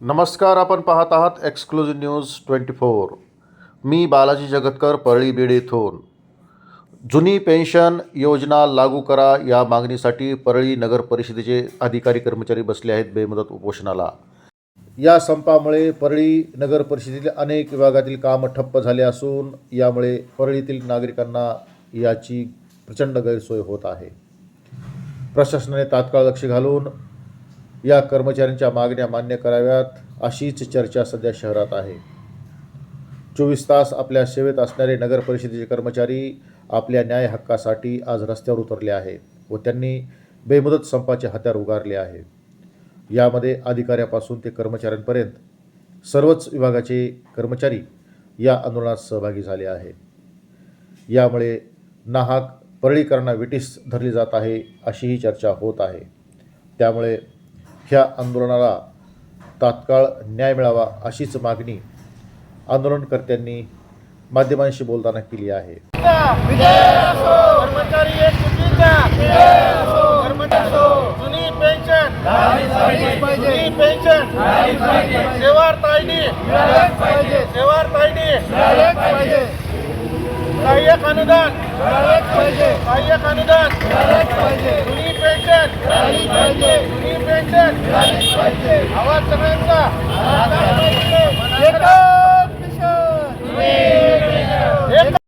नमस्कार आपण पाहत आहात एक्सक्लुझिव्ह न्यूज ट्वेंटी फोर मी बालाजी जगतकर परळी बीड येथून. जुनी पेन्शन योजना लागू करा या मागणीसाठी परळी नगर परिषदेचे अधिकारी कर्मचारी बसले आहेत बेमुदत उपोषणाला. या संपामुळे परळी नगर परिषदेतील अनेक विभागातील कामं ठप्प झाले असून यामुळे परळीतील नागरिकांना याची प्रचंड गैरसोय होत आहे. प्रशासनाने तात्काळ लक्ष घालून या कर्मचाऱ्यांच्या मागण्या मान्य कराव्यात अशीच चर्चा सध्या शहरात आहे. चोवीस तास आपल्या सेवेत असणारे नगर परिषदेचे कर्मचारी आपल्या न्याय हक्कासाठी आज रस्त्यावर उतरले आहे व त्यांनी बेमुदत संपाचे हत्यार उगारले आहे. यामध्ये अधिकाऱ्यापासून ते कर्मचाऱ्यांपर्यंत सर्वच विभागाचे कर्मचारी या आंदोलनात सहभागी झाले आहे. यामुळे नाहक परळीकरांना विटीस धरली जात आहे अशीही चर्चा होत आहे. त्यामुळे ह्या आंदोलनाला तात्काळ न्याय मिळावा अशीच मागणी आंदोलनकर्त्यांनी माध्यमांशी बोलताना केली आहे. सहाय्यक अनुदान. सहाय्यक अनुदान. जुनी पेन्शन. Hava tırmanıyor.